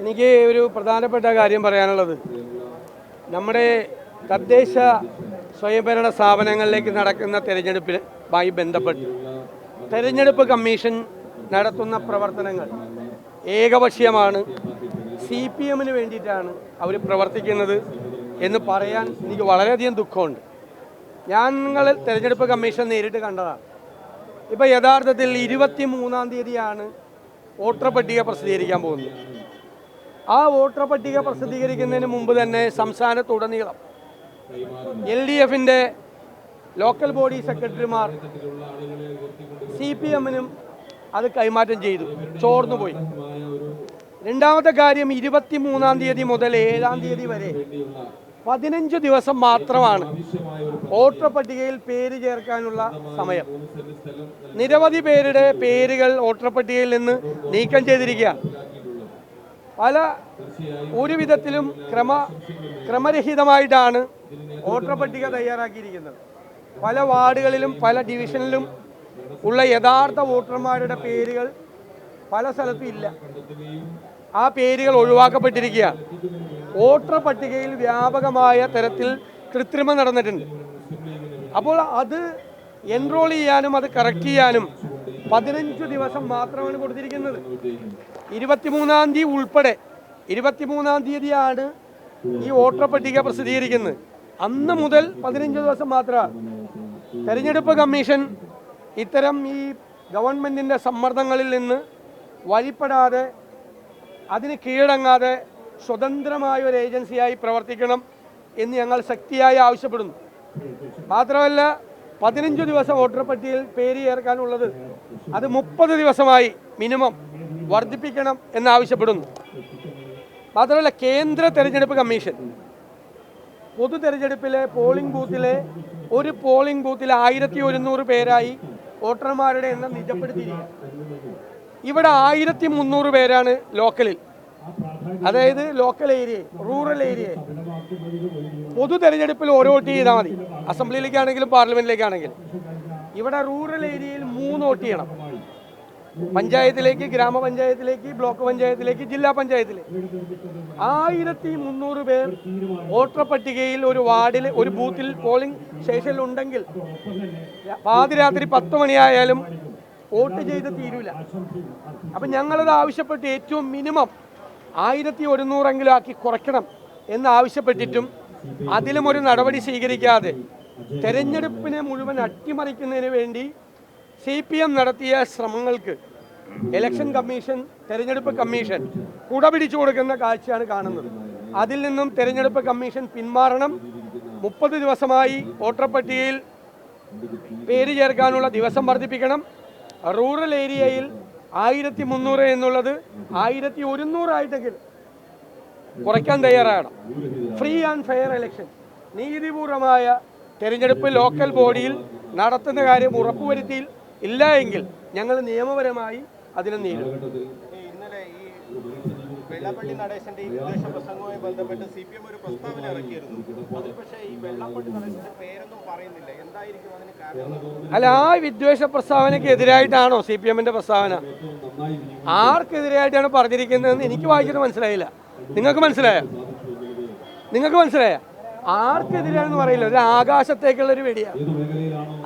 എനിക്ക് ഒരു പ്രധാനപ്പെട്ട കാര്യം പറയാനുള്ളത്. നമ്മുടെ തദ്ദേശ സ്വയംഭരണ സ്ഥാപനങ്ങളിലേക്ക് നടക്കുന്ന തിരഞ്ഞെടുപ്പുമായി ബന്ധപ്പെട്ട് തെരഞ്ഞെടുപ്പ് കമ്മീഷൻ നടത്തുന്ന പ്രവർത്തനങ്ങൾ ഏകപക്ഷീയമാണ്. സി പി എമ്മിന് വേണ്ടിയിട്ടാണ് അവർ പ്രവർത്തിക്കുന്നത് എന്ന് പറയാൻ എനിക്ക് വളരെയധികം ദുഃഖമുണ്ട്. ഞാൻ നിങ്ങൾ തെരഞ്ഞെടുപ്പ് കമ്മീഷൻ നേരിട്ട് കണ്ടതാണ്. ഇപ്പോൾ യഥാർത്ഥത്തിൽ ഇരുപത്തി മൂന്നാം തീയതിയാണ് വോട്ടർ പട്ടിക പ്രസിദ്ധീകരിക്കാൻ പോകുന്നത്. ആ വോട്ടർ പട്ടിക പ്രസിദ്ധീകരിക്കുന്നതിന് മുമ്പ് തന്നെ സംസ്ഥാനത്തുടനീളം എൽ ഡി എഫിന്റെ ലോക്കൽ ബോഡി സെക്രട്ടറിമാർ സി പി എമ്മിനും അത് കൈമാറ്റം ചെയ്തു ചോർന്നുപോയി. രണ്ടാമത്തെ കാര്യം ഇരുപത്തി മൂന്നാം തീയതി മുതൽ ഏഴാം തീയതി വരെ പതിനഞ്ച് ദിവസം മാത്രമാണ് വോട്ടർ പട്ടികയിൽ പേര് ചേർക്കാനുള്ള സമയം. നിരവധി പേരുടെ പേരുകൾ വോട്ടർ പട്ടികയിൽ നിന്ന് നീക്കം ചെയ്തിരിക്കുകയാണ്. പല ഒരു വിധത്തിലും ക്രമ ക്രമരഹിതമായിട്ടാണ് വോട്ടർ പട്ടിക തയ്യാറാക്കിയിരിക്കുന്നത്. പല വാർഡുകളിലും പല ഡിവിഷനിലും ഉള്ള യഥാർത്ഥ വോട്ടർമാരുടെ പേരുകൾ പല സ്ഥലത്തും ഇല്ല. ആ പേരുകൾ ഒഴിവാക്കപ്പെട്ടിരിക്കുകയാണ്. വോട്ടർ പട്ടികയിൽ വ്യാപകമായ തരത്തിൽ കൃത്രിമം നടന്നിട്ടുണ്ട്. അപ്പോൾ അത് എൻറോൾ ചെയ്യാനും അത് കറക്റ്റ് ചെയ്യാനും പതിനഞ്ച് ദിവസം മാത്രമാണ് കൊടുത്തിരിക്കുന്നത്. ഇരുപത്തിമൂന്നാം തീയതി ഉൾപ്പെടെ ഇരുപത്തിമൂന്നാം തീയതിയാണ് ഈ വോട്ടർ പട്ടിക പ്രസിദ്ധീകരിക്കുന്നത്. അന്ന് മുതൽ പതിനഞ്ച് ദിവസം മാത്രമാണ്. തെരഞ്ഞെടുപ്പ് കമ്മീഷൻ ഇത്തരം ഈ ഗവൺമെന്റിന്റെ സമ്മർദ്ദങ്ങളിൽ നിന്ന് വഴിപ്പെടാതെ അതിന് കീഴടങ്ങാതെ സ്വതന്ത്രമായ ഒരു ഏജൻസിയായി പ്രവർത്തിക്കണം എന്ന് ഞങ്ങൾ ശക്തിയായി ആവശ്യപ്പെടുന്നു. മാത്രമല്ല പതിനഞ്ച് ദിവസം വോട്ടർ പട്ടികയിൽ പേര് ചേർക്കാനുള്ളത് അത് മുപ്പത് ദിവസമായി മിനിമം വർദ്ധിപ്പിക്കണം എന്നാവശ്യപ്പെടുന്നു. മാത്രമല്ല കേന്ദ്ര തെരഞ്ഞെടുപ്പ് കമ്മീഷൻ പൊതു തെരഞ്ഞെടുപ്പിലെ പോളിംഗ് ബൂത്തിലെ ഒരു പോളിംഗ് ബൂത്തിൽ ആയിരത്തി ഒരുന്നൂറ് പേരായി വോട്ടർമാരുടെ എണ്ണം നിജപ്പെടുത്തിയിരിക്കുക ഇവിടെ ആയിരത്തി മുന്നൂറ് പേരാണ് ലോക്കലിൽ. അതായത് ലോക്കൽ ഏരിയ റൂറൽ ഏരിയ പൊതു തെരഞ്ഞെടുപ്പിൽ ഓരോ വോട്ട് ചെയ്താൽ മതി. അസംബ്ലിയിലേക്കാണെങ്കിലും പാർലമെന്റിലേക്കാണെങ്കിലും. ഇവിടെ റൂറൽ ഏരിയയിൽ മൂന്ന് വോട്ട് ചെയ്യണം. പഞ്ചായത്തിലേക്ക് ഗ്രാമപഞ്ചായത്തിലേക്ക് ബ്ലോക്ക് പഞ്ചായത്തിലേക്ക് ജില്ലാ പഞ്ചായത്തിലേക്ക് ആയിരത്തി മുന്നൂറ് പേർ വോട്ടർ പട്ടികയിൽ ഒരു വാർഡിൽ ഒരു ബൂത്തിൽ പോളിംഗ് സ്റ്റേഷനിൽ ഉണ്ടെങ്കിൽ പാതിരാത്രി പത്ത് മണിയായാലും വോട്ട് ചെയ്ത് തീരൂല. അപ്പം ഞങ്ങളത് ആവശ്യപ്പെട്ട് ഏറ്റവും മിനിമം ആയിരത്തി ഒരുന്നൂറെങ്കിലും ആക്കി കുറയ്ക്കണം എന്ന് ആവശ്യപ്പെട്ടിട്ടും അതിലും ഒരു നടപടി സ്വീകരിക്കാതെ തെരഞ്ഞെടുപ്പിനെ മുഴുവൻ അട്ടിമറിക്കുന്നതിന് വേണ്ടി സി പി എം നടത്തിയ ശ്രമങ്ങൾക്ക് ഇലക്ഷൻ കമ്മീഷൻ തെരഞ്ഞെടുപ്പ് കമ്മീഷൻ കുടപിടിച്ചു കൊടുക്കുന്ന കാഴ്ചയാണ് കാണുന്നത്. അതിൽ നിന്നും തെരഞ്ഞെടുപ്പ് കമ്മീഷൻ പിന്മാറണം. മുപ്പത് ദിവസമായി വോട്ടർ പട്ടികയിൽ പേര് ചേർക്കാനുള്ള ദിവസം വർദ്ധിപ്പിക്കണം. റൂറൽ ഏരിയയിൽ ആയിരത്തി മുന്നൂറ് എന്നുള്ളത് ആയിരത്തി ഒരുന്നൂറായിട്ടെങ്കിലും കുറയ്ക്കാൻ തയ്യാറാകണം. ഫ്രീ ആൻഡ് ഫെയർ ഇലക്ഷൻ നീതിപൂർവമായ തെരഞ്ഞെടുപ്പ് ലോക്കൽ ബോഡിയിൽ നടത്തുന്ന കാര്യം ഉറപ്പുവരുത്തിയിൽ ഇല്ല എങ്കിൽ ഞങ്ങൾ നിയമപരമായി അതിനെ നേരിടും. ഇന്നലെ ഈ വെള്ളാപ്പള്ളി നടേശന്റെ ഈ വിദ്വേഷ പ്രസംഗവുമായി ബന്ധപ്പെട്ട് സി പി എം ഒരു പ്രസ്താവന ഇറക്കിയിരുന്നു. അതിൽ പക്ഷേ ഈ വെള്ളാപ്പള്ളി നടേശന്റെ പേരൊന്നും പറയുന്നില്ല. എന്തായിരിക്കും അതിന് കാരണം? അല്ല ആ വിദ്വേഷ പ്രസ്താവനയ്ക്ക് എതിരായിട്ടാണോ സി പി എമ്മിന്റെ പ്രസ്താവന? ആർക്കെതിരായിട്ടാണ് പറഞ്ഞിരിക്കുന്നതെന്ന് എനിക്ക് വായിച്ചിട്ട് മനസ്സിലായില്ല. നിങ്ങൾക്ക് മനസ്സിലായോ? നിങ്ങൾക്ക് മനസ്സിലായ? ആർക്കെതിരാണെന്ന് പറയില്ല. ഒരു ആകാശത്തേക്കുള്ള ഒരു വെടിയാണ്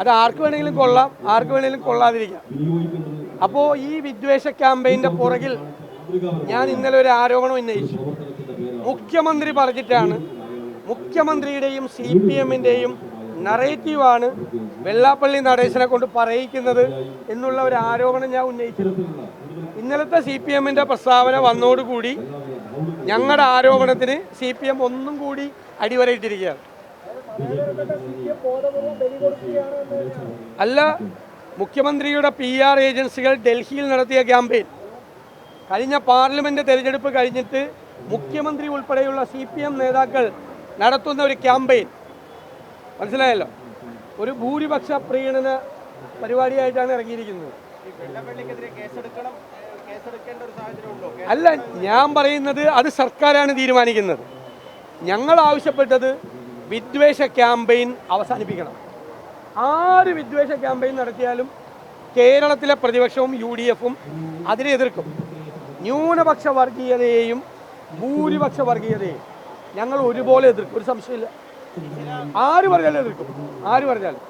അത് ആർക്ക് വേണമെങ്കിലും കൊള്ളാം ആർക്ക് വേണമെങ്കിലും കൊള്ളാതിരിക്കാം. അപ്പോ ഈ വിദ്വേഷ ക്യാമ്പയിന്റെ പുറകിൽ ഞാൻ ഇന്നലെ ഒരു ആരോപണം ഉന്നയിച്ചു. മുഖ്യമന്ത്രി പറഞ്ഞിട്ടാണ്. മുഖ്യമന്ത്രിയുടെയും സി പി എമ്മിന്റെയും നറേറ്റീവാണ് വെള്ളാപ്പള്ളി നടേശനെ കൊണ്ട് പറയിക്കുന്നത് എന്നുള്ള ഒരു ആരോപണം ഞാൻ ഉന്നയിച്ചിരുന്നു ഇന്നലത്തെ സി പി എമ്മിന്റെ പ്രസ്താവന വന്നോടുകൂടി ഞങ്ങളുടെ ആരോപണത്തിന് സി പി എം ഒന്നും കൂടി അടിവരയിട്ടിരിക്കുകയാണ്. അല്ല മുഖ്യമന്ത്രിയുടെ പി ആർ ഏജൻസികൾ ഡൽഹിയിൽ നടത്തിയ ക്യാമ്പയിൻ. കഴിഞ്ഞ പാർലമെന്റ് തെരഞ്ഞെടുപ്പ് കഴിഞ്ഞിട്ട് മുഖ്യമന്ത്രി ഉൾപ്പെടെയുള്ള സി പി എം നേതാക്കൾ നടത്തുന്ന ഒരു ക്യാമ്പയിൻ. മനസ്സിലായല്ലോ? ഒരു ഭൂരിപക്ഷ പ്രീണന പരിപാടിയായിട്ടാണ് ഇറങ്ങിയിരിക്കുന്നത്. അല്ല ഞാൻ പറയുന്നത് അത് സർക്കാരാണ് തീരുമാനിക്കുന്നത്. ഞങ്ങൾ ആവശ്യപ്പെട്ടത് വിദ്വേഷ ക്യാമ്പയിൻ അവസാനിപ്പിക്കണം. ആര് വിദ്വേഷ ക്യാമ്പയിൻ നടത്തിയാലും കേരളത്തിലെ പ്രതിപക്ഷവും യു ഡി എഫും അതിനെ എതിർക്കും. ന്യൂനപക്ഷ വർഗീയതയെയും ഭൂരിപക്ഷ വർഗീയതയെയും ഞങ്ങൾ ഒരുപോലെ എതിർക്കും. ഒരു സംശയമില്ല. ആര് പറഞ്ഞാലും എതിർക്കും. ആര് പറഞ്ഞാലും.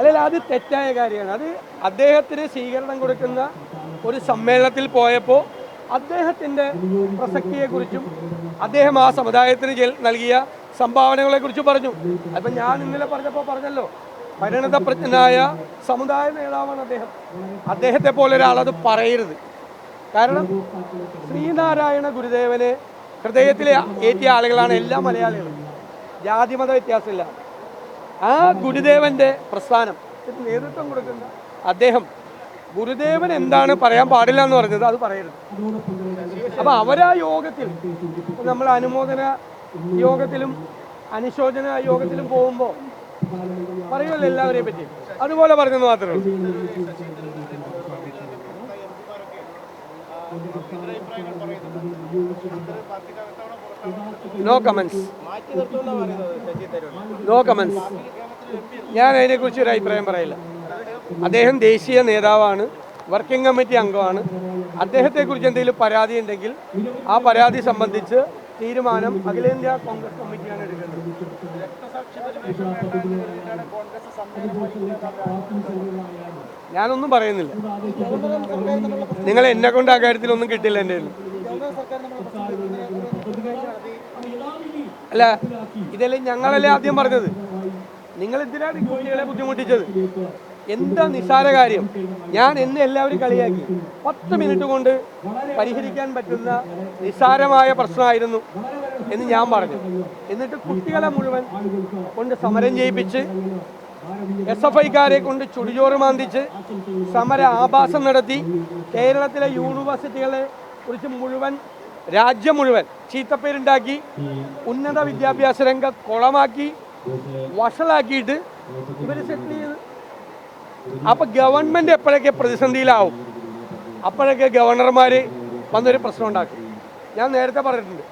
അല്ലല്ല അത് തെറ്റായ കാര്യമാണ്. അത് അദ്ദേഹത്തിന് സ്വീകരണം കൊടുക്കുന്ന ഒരു സമ്മേളനത്തിൽ പോയപ്പോൾ അദ്ദേഹത്തിന്റെ പ്രസക്തിയെക്കുറിച്ചും അദ്ദേഹം ആ സമുദായത്തിന് നൽകിയ സംഭാവനകളെക്കുറിച്ച് പറഞ്ഞു. അപ്പം ഞാൻ ഇന്നലെ പറഞ്ഞപ്പോൾ പറഞ്ഞല്ലോ പരിണതപ്രജ്ഞനായ സമുദായ നേതാവാണ് അദ്ദേഹം. അദ്ദേഹത്തെ പോലെ ഒരാളത് പറയരുത്. കാരണം ശ്രീനാരായണ ഗുരുദേവനെ ഹൃദയത്തിലെ ഏറ്റിയ ആളുകളാണ് എല്ലാ മലയാളികളും. ജാതിമത വ്യത്യാസമില്ല. ആ ഗുരുദേവന്റെ പ്രസ്ഥാനം. നേതൃത്വം കൊടുക്കുന്ന അദ്ദേഹം ഗുരുദേവൻ എന്താണ് പറയാൻ പാടില്ല എന്ന് പറഞ്ഞത് അത് പറയരുത്. അപ്പൊ അവരാ യോഗത്തിൽ നമ്മൾ അനുമോദന യോഗത്തിലും അനുശോചന യോഗത്തിലും പോകുമ്പോൾ പറയുമല്ലോ എല്ലാവരെയും പറ്റി. അതുപോലെ പറഞ്ഞെന്ന് മാത്രമേ ഉള്ളൂ. നോ കമൻസ് നോ കമൻസ് ഞാൻ അതിനെക്കുറിച്ച് ഒരു അഭിപ്രായം പറയില്ല. അദ്ദേഹം ദേശീയ നേതാവാണ് വർക്കിംഗ് കമ്മിറ്റി അംഗമാണ്. അദ്ദേഹത്തെക്കുറിച്ച് എന്തെങ്കിലും പരാതി ഉണ്ടെങ്കിൽ ആ പരാതി സംബന്ധിച്ച് തീരുമാനം അഖിലേന്ത്യാ കോൺഗ്രസ് കമ്മിറ്റിയാണ് എടുക്കുന്നത് ഞാനൊന്നും പറയുന്നില്ല. നിങ്ങൾ എന്നെ കൊണ്ട് ആ കാര്യത്തിൽ ഒന്നും കിട്ടില്ല എന്റെ കയ്യിൽ. അല്ല ഇതെല്ലാം ഞങ്ങളല്ലേ ആദ്യം പറഞ്ഞത്? നിങ്ങൾ എന്തിനാണ് കുട്ടികളെ ബുദ്ധിമുട്ടിച്ചത്? എന്താ നിസ്സാര കാര്യം? ഞാൻ എന്നെ എല്ലാവരും കളിയാക്കി. പത്ത് മിനിറ്റ് കൊണ്ട് പരിഹരിക്കാൻ പറ്റുന്ന നിസ്സാരമായ പ്രശ്നമായിരുന്നു എന്ന് ഞാൻ പറഞ്ഞു. എന്നിട്ട് കുട്ടികളെ മുഴുവൻ കൊണ്ട് സമരം ചെയ്യിപ്പിച്ച് എസ് എഫ് ഐക്കാരെ കൊണ്ട് ചുടിചോറ് മാന്തിച്ച് സമര ആഭാസം നടത്തി കേരളത്തിലെ യൂണിവേഴ്സിറ്റികളെ കുറിച്ച് മുഴുവൻ രാജ്യം മുഴുവൻ ചീത്തപ്പേരുണ്ടാക്കി ഉന്നത വിദ്യാഭ്യാസ രംഗം കുളമാക്കി വഷളാക്കിയിട്ട് ഇവർ സെറ്റിൽ ചെയ്ത്. അപ്പൊ ഗവൺമെന്റ് എപ്പോഴൊക്കെ പ്രതിസന്ധിയിലാവും? അപ്പോഴൊക്കെ ഗവർണർമാർ വന്നൊരു പ്രശ്നം ഉണ്ടാക്കും. ഞാൻ നേരത്തെ പറഞ്ഞിട്ടുണ്ട്.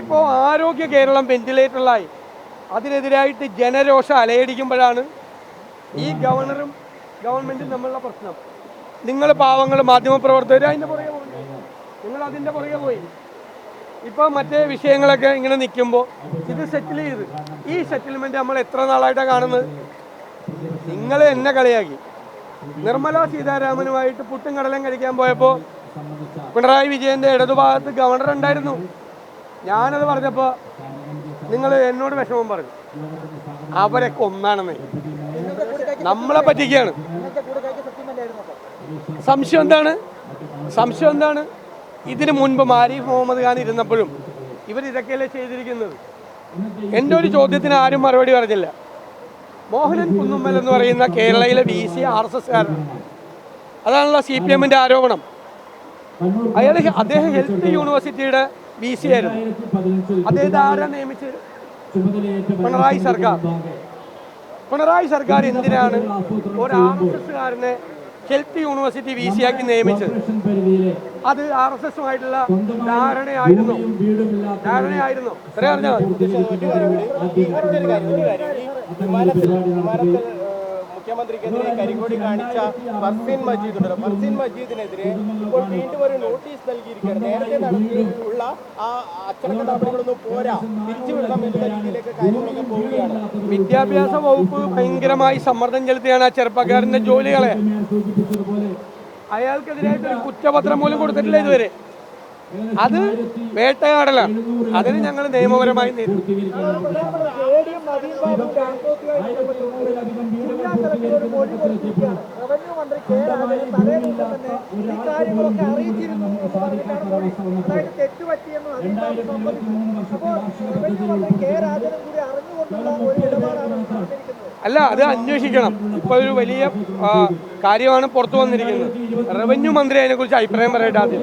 ഇപ്പോൾ ആരോഗ്യ കേരളം വെന്റിലേറ്ററിലായി അതിനെതിരായിട്ട് ജനരോഷം അലയടിക്കുമ്പോഴാണ് ഈ ഗവർണറും ഗവൺമെന്റും തമ്മിലുള്ള പ്രശ്നം. നിങ്ങൾ പാവങ്ങൾ മാധ്യമപ്രവർത്തകർ അതിന്റെ പുറകെ നിങ്ങൾ അതിന്റെ പുറകെ പോയി. ഇപ്പോൾ മറ്റേ വിഷയങ്ങളൊക്കെ ഇങ്ങനെ നിൽക്കുമ്പോൾ ഇത് സെറ്റിൽ ചെയ്ത്. ഈ സെറ്റിൽമെന്റ് നമ്മൾ എത്ര നാളായിട്ടാണ് കാണുന്നത്? നിങ്ങൾ എന്നെ കളിയാക്കി. നിർമ്മല സീതാരാമനുമായിട്ട് പുട്ടും കടലും കഴിക്കാൻ പോയപ്പോൾ പിണറായി വിജയന്റെ ഇടതുഭാഗത്ത് ഗവർണർ ഉണ്ടായിരുന്നു. ഞാനത് പറഞ്ഞപ്പോൾ നിങ്ങൾ എന്നോട് വിഷമം പറഞ്ഞു. അവരൊക്കെ ഒന്നാണെന്ന് നമ്മളെ പറ്റിക്കാണ്. സംശയം എന്താണ്? സംശയം എന്താണ്? ഇതിനു മുൻപ് ആരിഫ് മുഹമ്മദ് ഖാൻ ഇരുന്നപ്പോഴും ഇവർ ഇതൊക്കെയല്ലേ ചെയ്തിരിക്കുന്നത്? എന്റെ ഒരു ചോദ്യത്തിന് ആരും മറുപടി പറഞ്ഞില്ല. മോഹനൻ കുന്നുമ്മൽ എന്ന് പറയുന്ന കേരളയിലെ B C R S S അതാണല്ലോ സി പി എമ്മിന്റെ ആരോപണം. അയാൾ അദ്ദേഹം ഹെൽത്ത് യൂണിവേഴ്സിറ്റിയുടെ ബി സി ആയിരുന്നു. അദ്ദേഹത്തെ ആരാ നിയമിച്ച് പിണറായി സർക്കാർ. പിണറായി സർക്കാർ എന്തിനാണ്? ഒരു ആർ എസ് എസ്സുകാരനെ ഹെൽത്ത് യൂണിവേഴ്സിറ്റി വി സി ആക്കി നിയമിച്ചത്. അത് ആർ എസ് എസുമായിട്ടുള്ള ധാരണയായിരുന്നു. ധാരണയായിരുന്നു. ഇത്രേ അറിഞ്ഞാൽ മതി. മുഖ്യമന്ത്രിക്കെതിരെ കരിങ്കൊടി കാണിച്ച ഫർസീൻ മജീദ് ഉണ്ടല്ലോ ഫർസീൻ മജീദിനെതിരെ ഇപ്പോൾ വീണ്ടും ഒരു നോട്ടീസ് നൽകിയിരിക്കുകയാണ്. നേരത്തെ നടത്തിയുള്ള ആ അച്ചടക്ക നടപടികളൊന്നും പോരാ തിരിച്ചുവിടണം എന്ന രീതിയിലേക്ക് കാര്യങ്ങളൊക്കെ പോവുകയാണ്. വിദ്യാഭ്യാസ വകുപ്പ് ഭയങ്കരമായി സമ്മർദ്ദം ചെലുത്തിയാണ് ആ ചെറുപ്പക്കാരന്റെ ജോലികളെ. അയാൾക്കെതിരായിട്ട് ഒരു കുറ്റപത്രം പോലും കൊടുത്തിട്ടില്ല ഇതുവരെ. അത് വേട്ടയാടലാണ് അതിന് ഞങ്ങൾ നിയമപരമായി നേരിടും അല്ല അത് അന്വേഷിക്കണം. ഇപ്പൊ ഒരു വലിയ കാര്യമാണ് പുറത്തു വന്നിരിക്കുന്നത്. റവന്യൂ മന്ത്രി അതിനെക്കുറിച്ച് അഭിപ്രായം പറയട്ടെ ആദ്യം.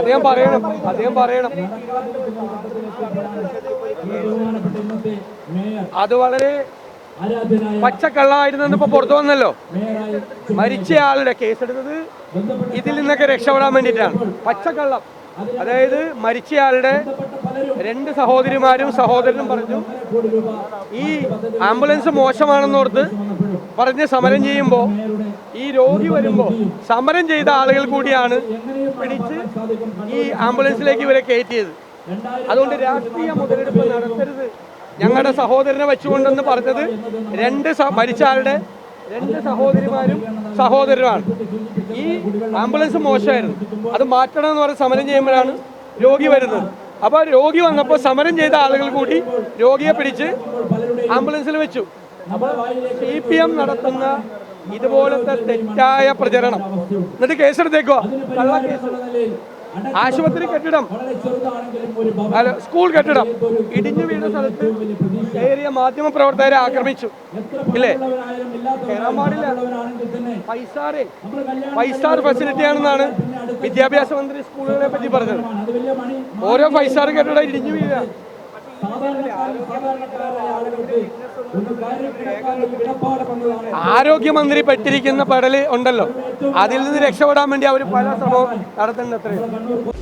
അദ്ദേഹം പറയണം. അദ്ദേഹം പറയണം. അത് വളരെ പച്ചക്കള്ളായിരുന്നു ഇപ്പൊ പുറത്തു വന്നല്ലോ. മരിച്ചയാളുടെ കേസെടുത്തത് ഇതിൽ നിന്നൊക്കെ രക്ഷപ്പെടാൻ വേണ്ടിയിട്ടാണ്. പച്ചക്കള്ളം. അതായത് മരിച്ചയാളുടെ രണ്ട് സഹോദരിമാരും സഹോദരനും പറഞ്ഞു ഈ ആംബുലൻസ് മോശമാണെന്നോർത്ത് പറഞ്ഞ് സമരം ചെയ്യുമ്പോൾ ഈ രോഗി വരുമ്പോൾ സമരം ചെയ്ത ആളുകൾ കൂടിയാണ് പിടിച്ച് ഈ ആംബുലൻസിലേക്ക് ഇവരെ കയറ്റിയത്. അതുകൊണ്ട് രാഷ്ട്രീയ മുതലെടുപ്പ് നടത്തരുത്. ഞങ്ങളുടെ സഹോദരനെ വെച്ചുകൊണ്ടെന്ന് പറഞ്ഞത് രണ്ട് സ- മരിച്ച ആളുടെ രണ്ട് സഹോദരിമാരും സഹോദരനുമാണ്. ഈ ആംബുലൻസ് മോശമായിരുന്നു. അത് മാറ്റണം എന്ന് പറഞ്ഞ് സമരം ചെയ്യുമ്പോഴാണ് രോഗി വരുന്നത്. അപ്പോൾ രോഗി വന്നപ്പോൾ സമരം ചെയ്ത ആളുകൾ കൂടി രോഗിയെ പിടിച്ച് ആംബുലൻസിൽ വെച്ചു. അപ്പോൾ സി പി എം നടത്തുന്ന ഇതുപോലത്തെ തെറ്റായ പ്രചരണം. എന്നിട്ട് കേസെടുത്തേക്കുവാ കള്ള കേസ് ആശുപത്രി കെട്ടിടം അല്ല സ്കൂൾ കെട്ടിടം ഇടിഞ്ഞു വീണ സ്ഥലത്ത് കയറിയ മാധ്യമ പ്രവർത്തകരെ ആക്രമിച്ചു ഇല്ലേ കയറാൻ പാടില്ല പൈസാറെ ഫൈവ് ഫെസിലിറ്റി ആണെന്നാണ് വിദ്യാഭ്യാസ മന്ത്രി സ്കൂളുകളെ പറ്റി പറഞ്ഞത് ഓരോ ഫൈവ് സ്റ്റാർ കെട്ടിടം ഇടിഞ്ഞു വീഴുക ആരോഗ്യമന്ത്രി പെട്ടിരിക്കുന്ന പടൽ ഉണ്ടല്ലോ. അതിൽ നിന്ന് രക്ഷപ്പെടാൻ വേണ്ടി അവർ പല ശ്രമവും നടത്തുന്നുണ്ട് അത്രയും